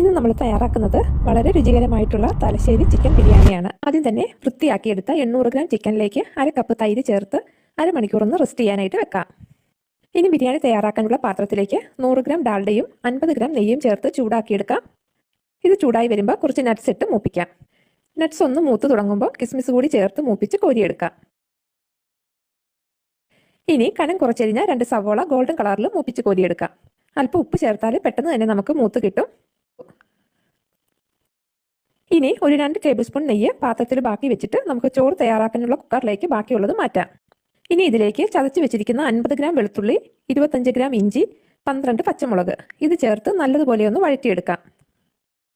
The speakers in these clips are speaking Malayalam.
ഇന്ന് നമ്മൾ തയ്യാറാക്കുന്നത് വളരെ രുചികരമായിട്ടുള്ള തലശ്ശേരി ചിക്കൻ ബിരിയാണിയാണ്. ആദ്യം തന്നെ വൃത്തിയാക്കിയെടുത്ത എണ്ണൂറ് ഗ്രാം ചിക്കനിലേക്ക് അര കപ്പ് തൈര് ചേർത്ത് അരമണിക്കൂർ ഒന്ന് റെസ്റ്റ് ചെയ്യാനായിട്ട് വെക്കാം. ഇനി ബിരിയാണി തയ്യാറാക്കാനുള്ള പാത്രത്തിലേക്ക് നൂറ് ഗ്രാം ഡാൽഡയും അൻപത് ഗ്രാം നെയ്യും ചേർത്ത് ചൂടാക്കിയെടുക്കാം. ഇത് ചൂടായി വരുമ്പോൾ കുറച്ച് നട്ട്സ് ഇട്ട് മൂപ്പിക്കാം. നട്ട്സ് ഒന്ന് മൂത്ത് തുടങ്ങുമ്പോൾ കിസ്മിസ് കൂടി ചേർത്ത് മൂപ്പിച്ച് കോരിയെടുക്കാം. ഇനി കനം കുറച്ചരിഞ്ഞ രണ്ട് സവോള ഗോൾഡൻ കളറിൽ മൂപ്പിച്ച് കോരിയെടുക്കാം. അല്പം ഉപ്പ് ചേർത്താൽ പെട്ടെന്ന് തന്നെ നമുക്ക് മൂത്ത് കിട്ടും. ഇനി ഒരു രണ്ട് ടേബിൾ സ്പൂൺ നെയ്യ് പാത്രത്തിൽ ബാക്കി വെച്ചിട്ട് നമുക്ക് ചോറ് തയ്യാറാക്കാനുള്ള കുക്കറിലേക്ക് ബാക്കിയുള്ളത് മാറ്റാം. ഇനി ഇതിലേക്ക് ചതച്ച് വെച്ചിരിക്കുന്ന അൻപത് ഗ്രാം വെളുത്തുള്ളി ഇരുപത്തഞ്ച് ഗ്രാം ഇഞ്ചി പന്ത്രണ്ട് പച്ചമുളക്. ഇത് ചേർത്ത് നല്ലതുപോലെ ഒന്ന് വഴറ്റിയെടുക്കാം.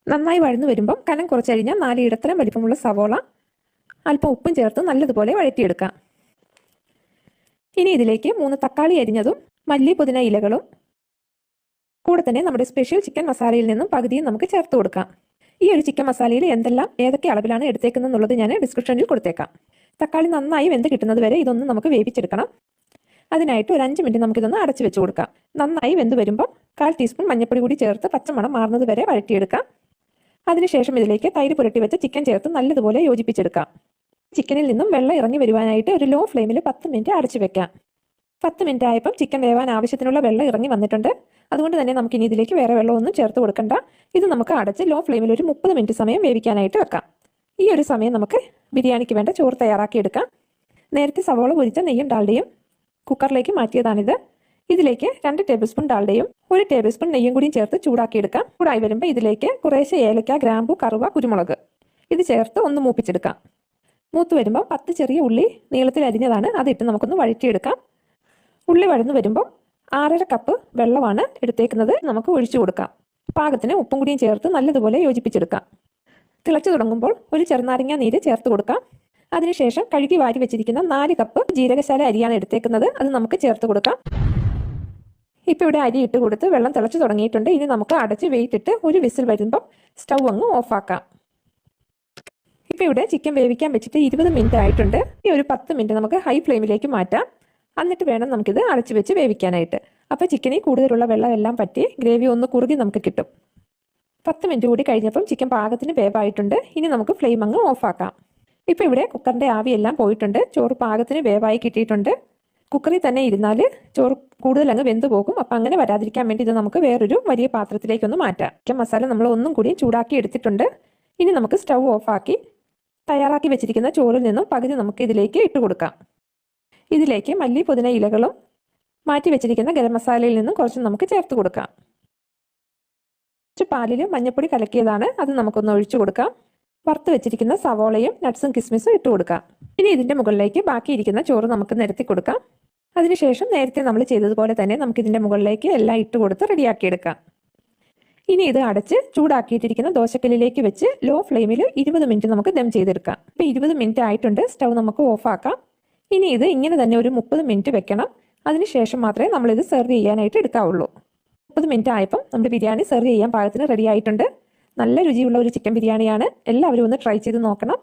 നന്നായി വഴന്നു വരുമ്പം കനം കുറച്ചരിഞ്ഞ നാല് ഇടത്തരം വലിപ്പമുള്ള സവോള അല്പം ഉപ്പും ചേർത്ത് നല്ലതുപോലെ വഴറ്റിയെടുക്കാം. ഇനി ഇതിലേക്ക് മൂന്ന് തക്കാളി അരിഞ്ഞതും മല്ലി പുതിന ഇലകളും കൂടെ തന്നെ നമ്മുടെ സ്പെഷ്യൽ ചിക്കൻ മസാലയിൽ നിന്നും പകുതിയും നമുക്ക് ചേർത്ത് കൊടുക്കാം. ഈ ഒരു ചിക്കൻ മസാലയിൽ എന്തെല്ലാം ഏതൊക്കെ അളവിലാണ് എടുത്തേക്കുന്നത് എന്നുള്ളത് ഞാൻ ഡിസ്ക്രിപ്ഷനിൽ കൊടുത്തേക്കാം. തക്കാളി നന്നായി വെന്ത് കിട്ടുന്നത് വരെ ഇതൊന്ന് നമുക്ക് വേവിച്ചെടുക്കണം. അതിനായിട്ട് ഒരു അഞ്ച് മിനിറ്റ് നമുക്കിതൊന്ന് അടച്ചു വെച്ച് കൊടുക്കാം. നന്നായി വെന്ത് വരുമ്പം കാൽ ടീസ്പൂൺ മഞ്ഞൾപ്പൊടി കൂടി ചേർത്ത് പച്ചമണം മാറുന്നത് വരെ വഴറ്റിയെടുക്കാം. അതിനുശേഷം ഇതിലേക്ക് തൈര് പുരട്ടി വെച്ച് ചിക്കൻ ചേർത്ത് നല്ലതുപോലെ യോജിപ്പിച്ചെടുക്കാം. ചിക്കനിൽ നിന്നും വെള്ളം ഇറങ്ങി വരുവാനായിട്ട് ഒരു ലോ ഫ്ലെയിമിൽ പത്ത് മിനിറ്റ് അടച്ചു വെക്കാം. പത്ത് മിനിറ്റ് ആയപ്പം ചിക്കൻ വേവാൻ ആവശ്യത്തിനുള്ള വെള്ളം ഇറങ്ങി വന്നിട്ടുണ്ട്. അതുകൊണ്ട് തന്നെ നമുക്ക് ഇനി ഇതിലേക്ക് വേറെ വെള്ളമൊന്നും ചേർത്ത് കൊടുക്കണ്ട. ഇത് നമുക്ക് അടച്ച് ലോ ഫ്ലെയിമിൽ ഒരു മുപ്പത് മിനിറ്റ് സമയം വേവിക്കാനായിട്ട് വെക്കാം. ഈ ഒരു സമയം നമുക്ക് ബിരിയാണിക്ക് വേണ്ട ചോറ് തയ്യാറാക്കിയെടുക്കാം. നേരത്തെ സവോള പൊരിച്ച നെയ്യും ഡാൽഡയും കുക്കറിലേക്ക് മാറ്റിയതാണിത്. ഇതിലേക്ക് രണ്ട് ടേബിൾ സ്പൂൺ ഡാൽഡയും ഒരു ടേബിൾ സ്പൂൺ നെയ്യും കൂടിയും ചേർത്ത് ചൂടാക്കിയെടുക്കാം. ചൂടായി വരുമ്പോൾ ഇതിലേക്ക് കുറേശ്ശെ ഏലക്ക ഗ്രാമ്പു കറുവ കുരുമുളക്. ഇത് ചേർത്ത് ഒന്ന് മൂപ്പിച്ചെടുക്കാം. മൂത്ത് വരുമ്പോൾ പത്ത് ചെറിയ ഉള്ളി നീളത്തിൽ അരിഞ്ഞതാണ്. അതിട്ട് നമുക്കൊന്ന് വഴറ്റിയെടുക്കാം. ഉള്ളി വഴന്നു വരുമ്പോൾ ആറര കപ്പ് വെള്ളമാണ് എടുത്തേക്കുന്നത്. നമുക്ക് ഒഴിച്ചു കൊടുക്കാം. പാകത്തിന് ഉപ്പും കൂടിയും ചേർത്ത് നല്ലതുപോലെ യോജിപ്പിച്ചെടുക്കാം. തിളച്ചു തുടങ്ങുമ്പോൾ ഒരു ചെറുനാരങ്ങ നീര് ചേർത്ത് കൊടുക്കാം. അതിനുശേഷം കഴുകി വാരി വെച്ചിരിക്കുന്ന നാല് കപ്പ് ജീരകശാല അരിയാണ് എടുത്തേക്കുന്നത്. അത് നമുക്ക് ചേർത്ത് കൊടുക്കാം. ഇപ്പോൾ ഇവിടെ അരി ഇട്ട് കൊടുത്ത് വെള്ളം തിളച്ചു തുടങ്ങിയിട്ടുണ്ട്. ഇനി നമുക്ക് അടച്ച് വെയിറ്റ് ഇട്ട് ഒരു വിസിൽ വരുമ്പം സ്റ്റൗ അങ്ങ് ഓഫാക്കാം ഇപ്പോൾ ഇവിടെ ചിക്കൻ വേവിക്കാൻ വെച്ചിട്ട് ഇരുപത് മിനിറ്റ് ആയിട്ടുണ്ട്. ഈ ഒരു പത്ത് മിനിറ്റ് നമുക്ക് ഹൈ ഫ്ലെയിമിലേക്ക് മാറ്റാം. എന്നിട്ട് വേണം നമുക്കിത് അടച്ചു വെച്ച് വേവിക്കാനായിട്ട്. അപ്പോൾ ചിക്കനിൽ കൂടുതലുള്ള വെള്ളമെല്ലാം പറ്റി ഗ്രേവി ഒന്ന് കുറുകി നമുക്ക് കിട്ടും. പത്ത് മിനിറ്റ് കൂടി കഴിഞ്ഞപ്പം ചിക്കൻ പാകത്തിന് വേവായിട്ടുണ്ട്. ഇനി നമുക്ക് ഫ്ലെയിം അങ്ങ് ഓഫാക്കാം. ഇപ്പോൾ ഇവിടെ കുക്കറിന്റെ ആവിയെല്ലാം പോയിട്ടുണ്ട്. ചോറ് പാകത്തിന് വേവായി കിട്ടിയിട്ടുണ്ട്. കുക്കറിൽ തന്നെ ഇരുന്നാൽ ചോറ് കൂടുതൽ അങ്ങ് വെന്ത് പോകും. അപ്പം അങ്ങനെ വരാതിരിക്കാൻ വേണ്ടി ഇത് നമുക്ക് വേറൊരു വലിയ പാത്രത്തിലേക്കൊന്ന് മാറ്റാം. ചിക്കൻ മസാല നമ്മൾ ഒന്നും കൂടി ചൂടാക്കി എടുത്തിട്ടുണ്ട്. ഇനി നമുക്ക് സ്റ്റൗ ഓഫാക്കി തയ്യാറാക്കി വെച്ചിരിക്കുന്ന ചോറിൽ നിന്നും പകുതി നമുക്ക് ഇതിലേക്ക് ഇട്ട് കൊടുക്കാം. ഇതിലേക്ക് മല്ലി പുതിന ഇലകളും മാറ്റി വെച്ചിരിക്കുന്ന ഗരം മസാലയിൽ നിന്നും കുറച്ച് നമുക്ക് ചേർത്ത് കൊടുക്കാം. കുറച്ച് പാലിൽ മഞ്ഞപ്പൊടി കലക്കിയതാണ്. അത് നമുക്കൊന്ന് ഒഴിച്ചു കൊടുക്കാം. വറുത്ത് വെച്ചിരിക്കുന്ന സവോളയും നട്ട്സും കിസ്മിസും ഇട്ട് കൊടുക്കാം. ഇനി ഇതിന്റെ മുകളിലേക്ക് ബാക്കിയിരിക്കുന്ന ചോറ് നമുക്ക് നിരത്തി കൊടുക്കാം. അതിനുശേഷം നേരത്തെ നമ്മൾ ചെയ്തതുപോലെ തന്നെ നമുക്ക് ഇതിന്റെ മുകളിലേക്ക് എല്ലാം ഇട്ട് കൊടുത്ത് റെഡിയാക്കിയെടുക്കാം. ഇനി ഇത് അടച്ച് ചൂടാക്കിയിട്ടിരിക്കുന്ന ദോശക്കല്ലിലേക്ക് വെച്ച് ലോ ഫ്ലെയിമിൽ ഇരുപത് മിനിറ്റ് നമുക്ക് ദം ചെയ്തെടുക്കാം. ഇപ്പം ഇരുപത് മിനിറ്റ് ആയിട്ടുണ്ട്. സ്റ്റൗ നമുക്ക് ഓഫാക്കാം. ഇനി ഇത് ഇങ്ങനെ തന്നെ ഒരു മുപ്പത് മിനിറ്റ് വെക്കണം. അതിനുശേഷം മാത്രമേ നമ്മളിത് സെർവ് ചെയ്യാനായിട്ട് എടുക്കാവുള്ളൂ. മുപ്പത് മിനിറ്റ് ആയപ്പം നമ്മുടെ ബിരിയാണി സെർവ് ചെയ്യാൻ പാകത്തിന് റെഡി ആയിട്ടുണ്ട്. നല്ല രുചിയുള്ള ഒരു ചിക്കൻ ബിരിയാണിയാണ്. എല്ലാവരും ഒന്ന് ട്രൈ ചെയ്ത് നോക്കണം.